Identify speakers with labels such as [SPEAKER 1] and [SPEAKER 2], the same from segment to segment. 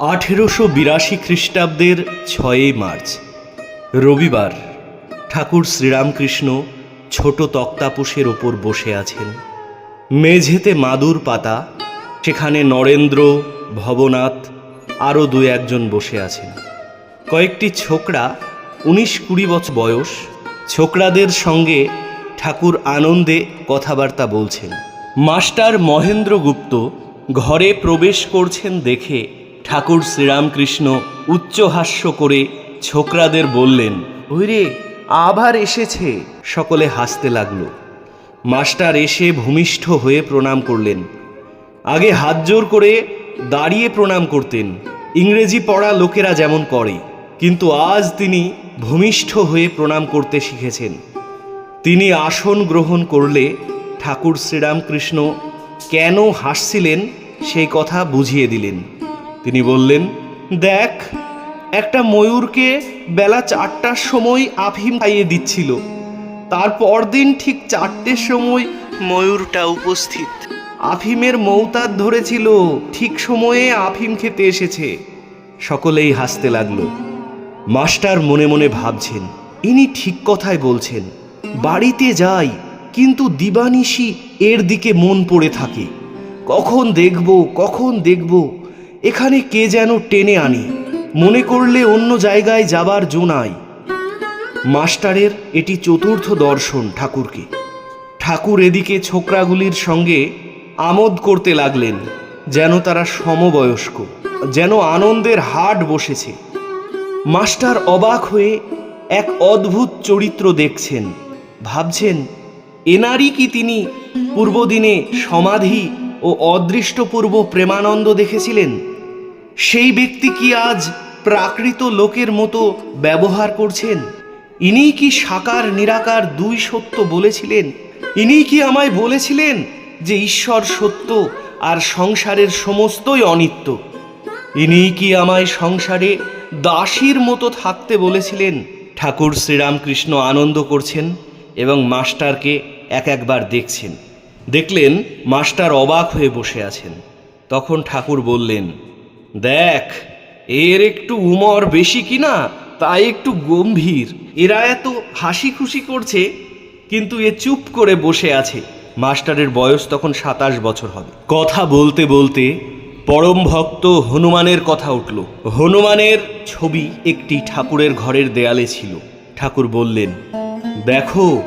[SPEAKER 1] আঠেরোশো বিরাশি খ্রিস্টাব্দের ছয়ই মার্চ, রবিবার, ঠাকুর শ্রীরামকৃষ্ণ ছোট তক্তাপোষের ওপর বসে আছেন। মেঝেতে মাদুর পাতা, সেখানে নরেন্দ্র, ভবনাথ আরও দু একজন বসে আছেন। কয়েকটি ছোকরা, উনিশ কুড়ি বছর বয়স, ছোকরাদের সঙ্গে ঠাকুর আনন্দে কথাবার্তা বলছেন। মাস্টার মহেন্দ্র গুপ্ত ঘরে প্রবেশ করছেন দেখে ঠাকুর শ্রীরামকৃষ্ণ উচ্চহাস্য করে ছোকরাদের বললেন ওইরে আবার এসেছে। সকলে হাসতে লাগল। মাস্টার এসে ভূমিষ্ঠ হয়ে প্রণাম করলেন। আগে হাত জোর করে দাঁড়িয়ে প্রণাম করতেন। ইংরেজি পড়া লোকেরা যেমন করে কিন্তু আজ তিনি ভূমিষ্ঠ হয়ে প্রণাম করতে শিখেছেন। তিনি আসন গ্রহণ করলে ঠাকুর শ্রীরামকৃষ্ণ কেন হাসছিলেন সেই কথা বুঝিয়ে দিলেন। তিনি বললেন, দেখ, একটা ময়ূরকে বেলা চারটার সময় আফিম খাইয়ে দিচ্ছিল। তার পরদিন ঠিক চারটের সময় ময়ূরটা উপস্থিত। আফিমের মৌতার ধরেছিল, ঠিক সময়ে আফিম খেতে এসেছে। সকলেই হাসতে লাগল। মাস্টার মনে মনে ভাবছেন, ইনি ঠিক কথাই বলছেন, বাড়িতে যাই, কিন্তু দিবানিশি এর দিকে মন পড়ে থাকে। কখন দেখব কখন দেখব এখানে কে যেন টেনে আনি? মনে করলে অন্য জায়গায় যাবার জোনাই মাস্টারের এটি চতুর্থ দর্শন ঠাকুরকে। ঠাকুর এদিকে ছোকরাগুলির সঙ্গে আমোদ করতে লাগলেন, যেন তারা সমবয়স্ক, যেন আনন্দের হাট বসেছে। মাস্টার অবাক হয়ে এক অদ্ভুত চরিত্র দেখছেন। ভাবছেন এনারই কি তিনি পূর্বদিনে সমাধি ও অদৃষ্টপূর্ব প্রেমানন্দ দেখেছিলেন। সেই ব্যক্তি কি আজ প্রাকৃত লোকের মতো ব্যবহার করছেন? ইনিই কি সাকার নিরাকার দুই সত্য বলেছিলেন? ইনিই কি আমায় বলেছিলেন যে ঈশ্বর সত্য আর সংসারের সমস্তই অনিত্য? ইনিই কি আমায় সংসারে দাসীর মতো থাকতে বলেছিলেন? ঠাকুর শ্রীরামকৃষ্ণ আনন্দ করছেন এবং মাস্টারকে এক একবার দেখছেন। দেখলেন মাস্টার অবাক হয়ে বসে আছেন। তখন ঠাকুর বললেন, দেখ, এর একটু উমর বেশি কিনা তাই একটু গম্ভীর। এরা এত হাসি খুশি করছে, কিন্তু এ চুপ করে বসে আছে। মাস্টারের বয়স তখন সাতাশ বছর হবে। কথা বলতে বলতে পরম ভক্ত হনুমানের কথা উঠল। হনুমানের ছবি একটি ঠাকুরের ঘরের দেয়ালে ছিল। ঠাকুর বললেন, দেখো,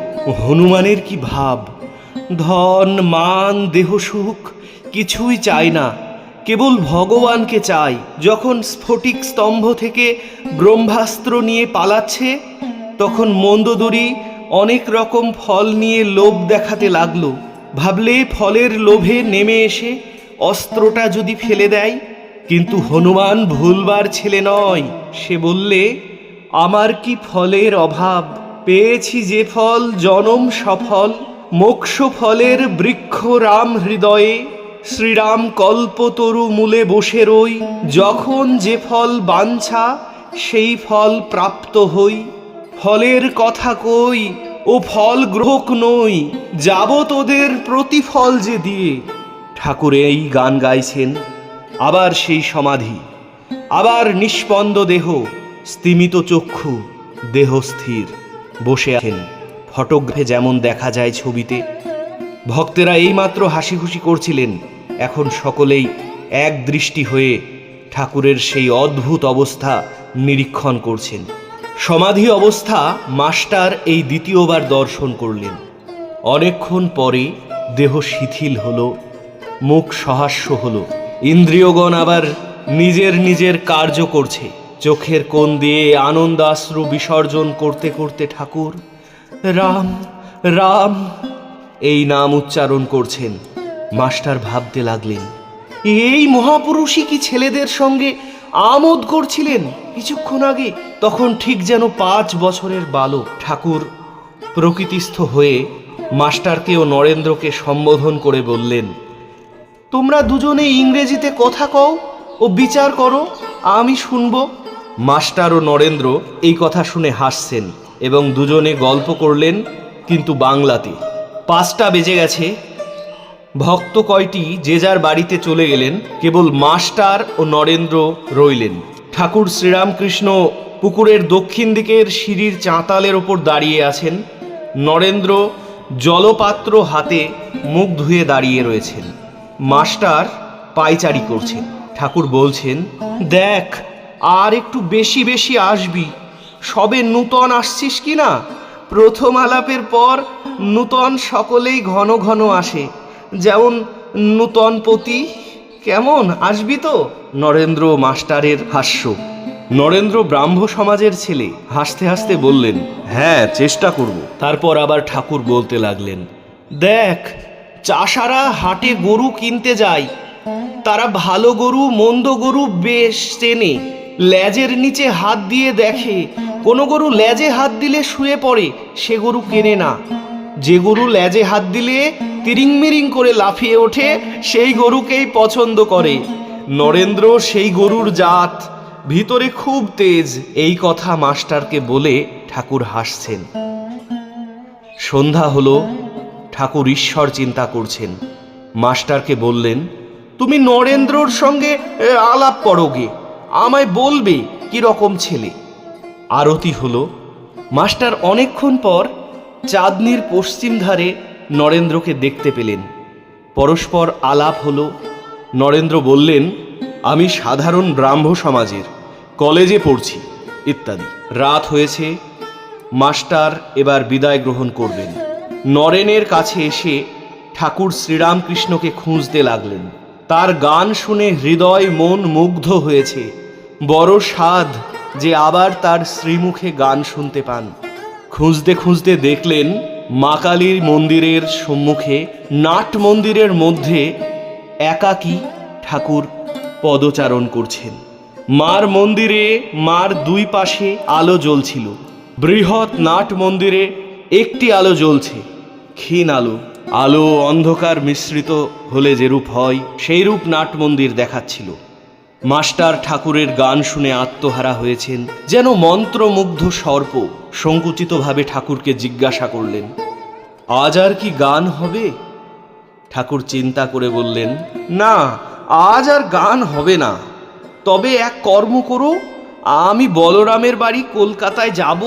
[SPEAKER 1] হনুমানের কি ভাব। ধন, মান, দেহ, সুখ কিছুই চায় না। কেবল ভগবানকে চাই, যখন স্ফটিক স্তম্ভ থেকে ব্রহ্মাস্ত্র নিয়ে পালাচ্ছে, তখন মন্দদরি অনেক রকম ফল নিয়ে লোভ দেখাতে লাগল। ভাবলে ফলের লোভে নেমে এসে অস্ত্রটা যদি ফেলে দেয়, কিন্তু হনুমান ভুলবার ছেলে নয়। সে বললে, আমার কি ফলের অভাব? পেয়েছি যে ফল, জনম সফল। মোক্ষ ফলের বৃক্ষ রাম হৃদয়ে, শ্রীরাম কল্পতরু মূলে বসে রই। যখন যে ফল বাঞ্ছা, সেই ফল প্রাপ্ত হই। ফলের কথা কই ও ফল গ্রহক নই, যাব তোদের প্রতিফল যে দিয়ে। ঠাকুর এই গান গাইছেন, আবার সেই সমাধি। আবার নিষ্পন্দ দেহ, স্তিমিত চক্ষু, দেহ স্থির, বসে আছেন। ফটোগ্রাফে যেমন দেখা যায় ছবিতে, ভক্তেরা এইমাত্র হাসি খুশি করছিলেন। এখন সকলেই এক দৃষ্টি হয়ে ঠাকুরের সেই অদ্ভুত অবস্থা নিরীক্ষণ করছেন। সমাধি অবস্থা মাস্টার এই দ্বিতীয়বার দর্শন করলেন। অনেকক্ষণ পরে দেহ শিথিল হল, মুখ সহাস্য হল। ইন্দ্রিয়গণ আবার নিজের নিজের কার্য করছে। চোখের কোণ দিয়ে আনন্দাশ্রু বিসর্জন করতে করতে ঠাকুর রাম রাম। এই নাম উচ্চারণ করছেন। মাস্টার ভাবতে লাগলেন, এই মহাপুরুষই কি ছেলেদের সঙ্গে আমোদ করছিলেন? কিছুক্ষণ আগে তখন ঠিক যেন পাঁচ বছরের বালক ঠাকুর প্রকৃতিস্থ হয়ে মাস্টারকে ও নরেন্দ্রকে সম্বোধন করে বললেন, তোমরা দুজনে ইংরেজিতে কথা কও ও বিচার করো, আমি শুনব। মাস্টার ও নরেন্দ্র এই কথা শুনে হাসছেন। এবং দুজনে গল্প করলেন কিন্তু বাংলাতে। পাঁচটা বেজে গেছে। ভক্ত কয়টি যে যার বাড়িতে চলে গেলেন, কেবল মাস্টার ও নরেন্দ্র রইলেন। ঠাকুর শ্রীরামকৃষ্ণ পুকুরের দক্ষিণ দিকের সিঁড়ির চাঁতালের ওপর দাঁড়িয়ে আছেন। নরেন্দ্র জলপাত্র হাতে মুখ ধুয়ে দাঁড়িয়ে রয়েছেন। মাস্টার পায়চারি করছেন। ঠাকুর বলছেন, দেখ, আর একটু বেশি বেশি আসবি। সবে নূতন আসছিস কি না? প্রথম আলাপের পর নূতন সকলেই ঘন ঘন আসে। যেমন নূতন পতি, কেমন? আসবি তো? নরেন্দ্র মাস্টারের হাস্য। নরেন্দ্র ব্রাহ্ম সমাজের ছেলে, হাসতে হাসতে বললেন হ্যাঁ চেষ্টা করব। তারপর আবার ঠাকুর বলতে লাগলেন, দেখ, চাষারা হাটে গরু কিনতে যায়। তারা ভালো গরু, মন্দ গরু বেশ চেনে। লেজের নিচে হাত দিয়ে দেখে কোনো গরু লেজে হাত দিলে শুয়ে পড়ে, সে গরু কেনে না। যে গরু লেজে হাত দিলে তিরিং মিরিং করে লাফিয়ে ওঠে, সেই গরুকেই পছন্দ করে। নরেন্দ্র সেই গরুর জাত। ভিতরে খুব তেজ, এই কথা মাস্টারকে বলে ঠাকুর হাসছেন। সন্ধ্যা হলো, ঠাকুর ঈশ্বর চিন্তা করছেন। মাস্টারকে বললেন, তুমি নরেন্দ্রর সঙ্গে আলাপ করোগে আমায় বলবে কি রকম ছেলে। আরতি হলো। মাস্টার অনেকক্ষণ পর চাঁদনির পশ্চিম ধারে নরেন্দ্রকে দেখতে পেলেন। পরস্পর আলাপ হলো। নরেন্দ্র বললেন, আমি সাধারণ ব্রাহ্ম সমাজের, কলেজে পড়ছি, ইত্যাদি। রাত হয়েছে। মাস্টার এবার বিদায় গ্রহণ করবেন। নরেনের কাছে এসে ঠাকুর শ্রীরামকৃষ্ণকে খুঁজতে লাগলেন। তার গান শুনে হৃদয় মন মুগ্ধ হয়েছে। বড় স্বাদ যে আবার তার শ্রীমুখে গান শুনতে পান। খুঁজতে খুঁজতে দেখলেন মা কালীর মন্দিরের সম্মুখে, নাট মন্দিরের মধ্যে একাকী ঠাকুর পদচারণ করছেন। মার মন্দিরে মার দুই পাশে আলো জ্বলছিল। বৃহৎ নাট মন্দিরে একটি আলো জ্বলছে। ক্ষীণ আলো। আলো অন্ধকার মিশ্রিত হলে যেরূপ হয় সেই রূপ নাট মন্দির দেখাচ্ছিল। মাস্টার ঠাকুরের গান শুনে আত্মহারা হয়েছেন, যেন মন্ত্রমুগ্ধ সর্প সংকুচিতভাবে ঠাকুরকে জিজ্ঞাসা করলেন, আজ আর কি গান হবে? ঠাকুর চিন্তা করে বললেন, না, আজ আর গান হবে না। তবে এক কর্ম করো, আমি বলরামের বাড়ি কলকাতায় যাব,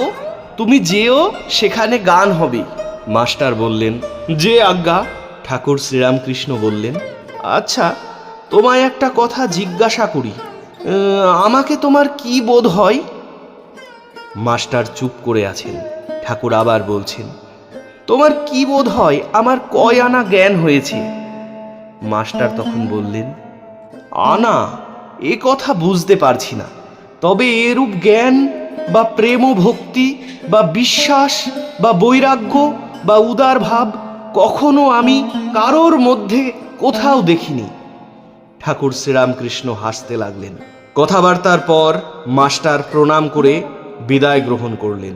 [SPEAKER 1] তুমি যেও, সেখানে গান হবে। মাস্টার বললেন, যে আজ্ঞা। ঠাকুর শ্রীরামকৃষ্ণ বললেন আচ্ছা তোমায় একটা কথা জিজ্ঞাসা করি। আমাকে তোমার কি বোধ হয়? মাস্টার চুপ করে আছেন। ঠাকুর আবার বলছেন, তোমার কি বোধ হয়? আমার কয় আনা জ্ঞান হয়েছে। মাস্টার তখন বললেন, আনা, এ কথা বুঝতে পারছি না। তবে এরূপ জ্ঞান বা প্রেম ভক্তি বা বিশ্বাস বা বৈরাগ্য বা উদার ভাব কখনো আমি কারোর মধ্যে কোথাও দেখিনি। ঠাকুর শ্রীরামকৃষ্ণ হাসতে লাগলেন। কথাবার্তার পর মাস্টার প্রণাম করে বিদায় গ্রহণ করলেন।